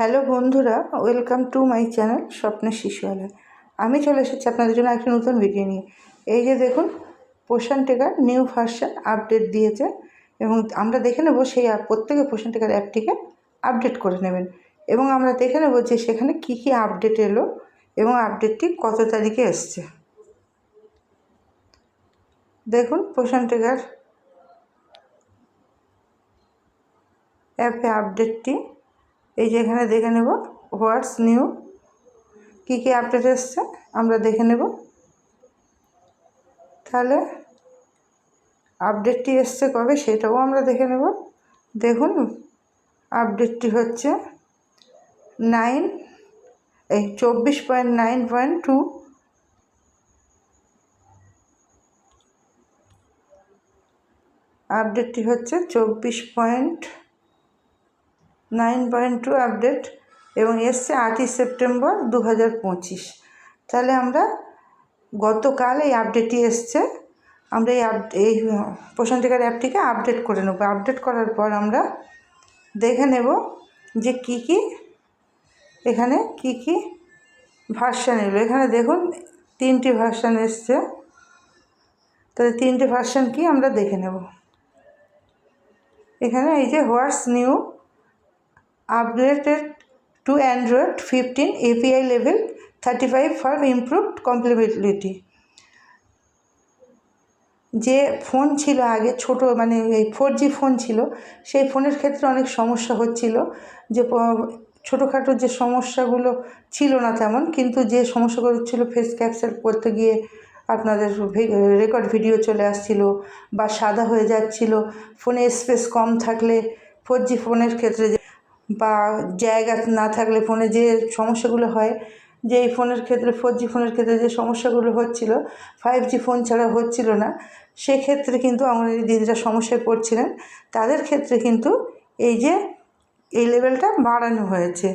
Hello বন্ধুরা, welcome to my channel স্বপ্নের শিশুয়ালয় আমি চলে এসেছি আপনাদের জন্য একটা নতুন ভিডিও নিয়ে। এই যে দেখুন, পোষণ টেকার নিউ ভার্সন আপডেট দিয়েছে এবং আমরা দেখে নেব সেই প্রত্যেকে পোষণ টেকার অ্যাপটিকে আপডেট করে নেবেন। এবং আমরা দেখে নেব যে সেখানে কি কি আপডেট এলো এবং আপডেটটি কত তারিখে এসছে। দেখুন, পোষণ টেকার অ্যাপে আপডেটটি এই যে এখানে দেখে নেব হোয়াটস নিউ, কী কী আপডেট এসছে, আমরা দেখে নেব। তাহলে আপডেটটি এসছে কবে সেটাও আমরা দেখে নেব। দেখুন, আপডেটটি হচ্ছে নাইন, এই চব্বিশ পয়েন্ট নাইন পয়েন্ট টু। আপডেটটি হচ্ছে চব্বিশ point nine point two update এবং এসছে আটই সেপ্টেম্বর দু হাজার পঁচিশ। তাহলে আমরা গতকাল এই আপডেটটি এসছে। আমরা এই আপ এই প্রশান্তিকার অ্যাপটিকে আপডেট করে নেব। আপডেট করার পর আমরা দেখে নেব যে কি কি এখানে কি কি ভার্সান এলো। এখানে দেখুন তিনটি ভার্সান এসছে। তাহলে তিনটে ভার্সান কি আমরা দেখে নেব। এখানে এই যে what's new updated to Android 15 API level 35 for improved compatibility. যে ফোন ছিল আগে, ছোট মানে এই ফোর জি ফোন ছিল, সেই ফোনের ক্ষেত্রে অনেক সমস্যা হচ্ছিল। যে ছোটোখাটো যে সমস্যাগুলো ছিল না তেমন, কিন্তু যে সমস্যাগুলো ছিল ফেস ক্যাপচার করতে গিয়ে আপনাদের রেকর্ড ভিডিও চলে আসছিল বা সাদা হয়ে যাচ্ছিল ফোনে স্পেস কম থাকলে ফোর জি ফোনের ক্ষেত্রে বা জায়গা না থাকলে ফোনে যে সমস্যাগুলো হয়, যে এই ফোনের ক্ষেত্রে ফোর জি ফোনের ক্ষেত্রে যে সমস্যাগুলো হচ্ছিল ফাইভ জি ফোন ছাড়া হচ্ছিল না, সেক্ষেত্রে কিন্তু আমাদের দিদিরা সমস্যায় পড়ছিলেন। তাদের ক্ষেত্রে কিন্তু এই যে, এই লেভেলটা বাড়ানো হয়েছে।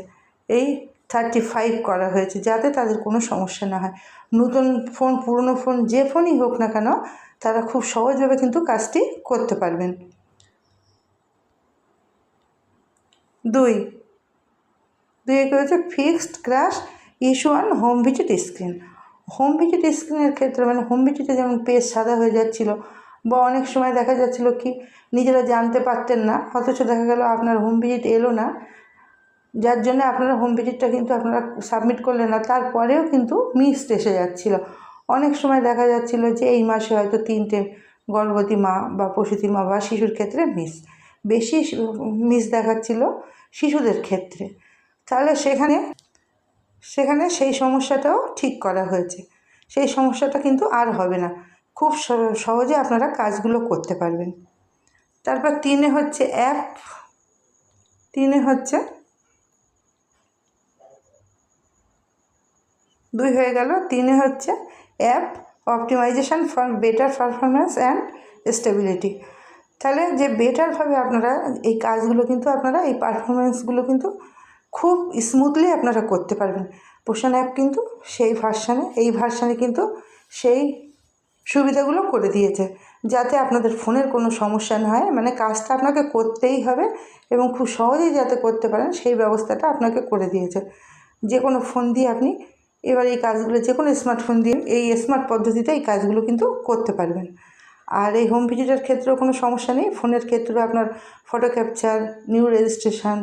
এই থার্টি ফাইভ করা হয়েছে, যাতে তাদের কোনো সমস্যা না হয়। নতুন ফোন পুরনো ফোন যে ফোনই হোক না কেন, তারা খুব সহজভাবে কিন্তু কাজটি করতে পারবেন। দুই। দুই একে হচ্ছে fixed crash issue on home visit screen home visit স্ক্রিনের ক্ষেত্রে মানে হোম ভিজিটে যেমন পেজ সাদা হয়ে যাচ্ছিল বা অনেক সময় দেখা যাচ্ছিল কি নিজেরা জানতে পারতেন না, অথচ দেখা গেল আপনার হোম ভিজিট এলো না। যার জন্য আপনারা হোম ভিজিটটা কিন্তু আপনারা সাবমিট করলেন না, তারপরেও কিন্তু মিসড এসে যাচ্ছিল। অনেক সময় দেখা যাচ্ছিল যে এই মাসে হয়তো তিনটে গর্ভবতী মা বা প্রসূতি মা বা শিশুর ক্ষেত্রে মিস বেশি মিস দেখাচ্ছিল শিশুদের ক্ষেত্রে। তাহলে সেখানে সেখানে সেই সমস্যাটাও ঠিক করা হয়েছে। সেই সমস্যাটা কিন্তু আর হবে না। খুব সহজে আপনারা কাজগুলো করতে পারবেন। তারপর তিনে হচ্ছে অ্যাপ। তিনে হচ্ছে দুই হয়ে গেল। তিনে হচ্ছে app, optimisation for better performance and stability. তাহলে যে বেটারভাবে আপনারা, এই কাজগুলো কিন্তু আপনারা, এই পারফরমেন্সগুলো কিন্তু খুব স্মুথলি আপনারা করতে পারবেন। পোষণ অ্যাপ কিন্তু সেই ভার্সানে এই ভার্সানে কিন্তু সেই সুবিধাগুলো করে দিয়েছে। যাতে আপনাদের ফোনের কোনো সমস্যা না হয় মানে কাজটা আপনাকে করতেই হবে এবং খুব সহজেই যাতে করতে পারেন, সেই ব্যবস্থাটা আপনাকে করে দিয়েছে। যে কোনো ফোন দিয়ে আপনি এবার এই কাজগুলো, যে কোনো স্মার্টফোন দিয়ে এই স্মার্ট পদ্ধতিতে এই কাজগুলো কিন্তু করতে পারবেন। আর এই হোম ভিজিটের ক্ষেত্রেও কোনো সমস্যা নেই। ফোনের ক্ষেত্রেও আপনার ফটো ক্যাপচার নিউ রেজিস্ট্রেশন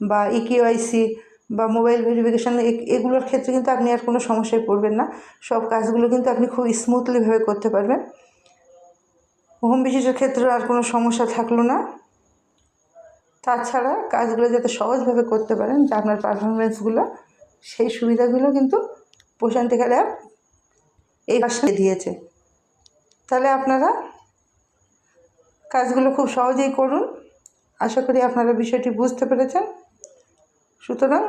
বা E ইকিওআইসি বা মোবাইল ভেরিফিকেশান এগুলোর ক্ষেত্রে কিন্তু আপনি আর কোনো সমস্যায় পড়বেন না। সব কাজগুলো কিন্তু আপনি খুব স্মুথলিভাবে করতে পারবেন। হোম ভিজিটের ক্ষেত্রে আর কোনো সমস্যা থাকল না। তাছাড়া কাজগুলো যাতে সহজভাবে করতে পারেন যে আপনার পারফরমেন্সগুলো সেই সুবিধাগুলো কিন্তু প্রশান্তিকার অ্যাপ এই ভাষায় দিয়েছে। তাহলে আপনারা কাজগুলো খুব সহজেই করুন। আশা করি আপনারা বিষয়টি বুঝতে পেরেছেন। সুতরাং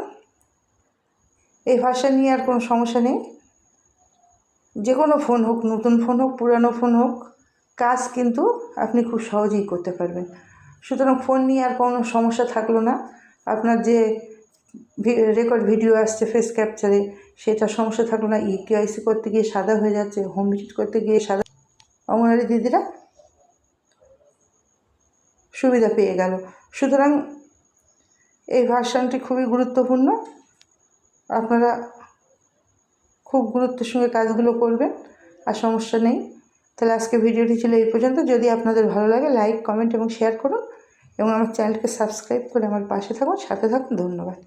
এই ভাষা নিয়ে আর কোনো সমস্যা নেই। যে কোনো ফোন হোক, নতুন ফোন হোক, পুরানো ফোন হোক, কাজ কিন্তু আপনি খুব সহজেই করতে পারবেন। সুতরাং ফোন নিয়ে আর কোনো সমস্যা থাকল না। আপনার যে রেকর্ড ভিডিও আসছে ফেস ক্যাপচারে সেটা সমস্যা থাকল না। ই কেআইসি করতে গিয়ে সাদা হয়ে যাচ্ছে হোম ভিজিট করতে গিয়ে সাদা অঙ্গনারী দিদিরা সুবিধা পেয়ে গেল। সুতরাং এই ভার্সানটি খুবই গুরুত্বপূর্ণ। আপনারা খুব গুরুত্বের সঙ্গে কাজগুলো করবেন, আর সমস্যা নেই। তাহলে আজকে ভিডিওটি ছিল এই পর্যন্ত। যদি আপনাদের ভালো লাগে, লাইক, কমেন্ট এবং শেয়ার করুন এবং আমার চ্যানেলকে সাবস্ক্রাইব করে আমার পাশে থাকুন। সাথে থাকুন। ধন্যবাদ।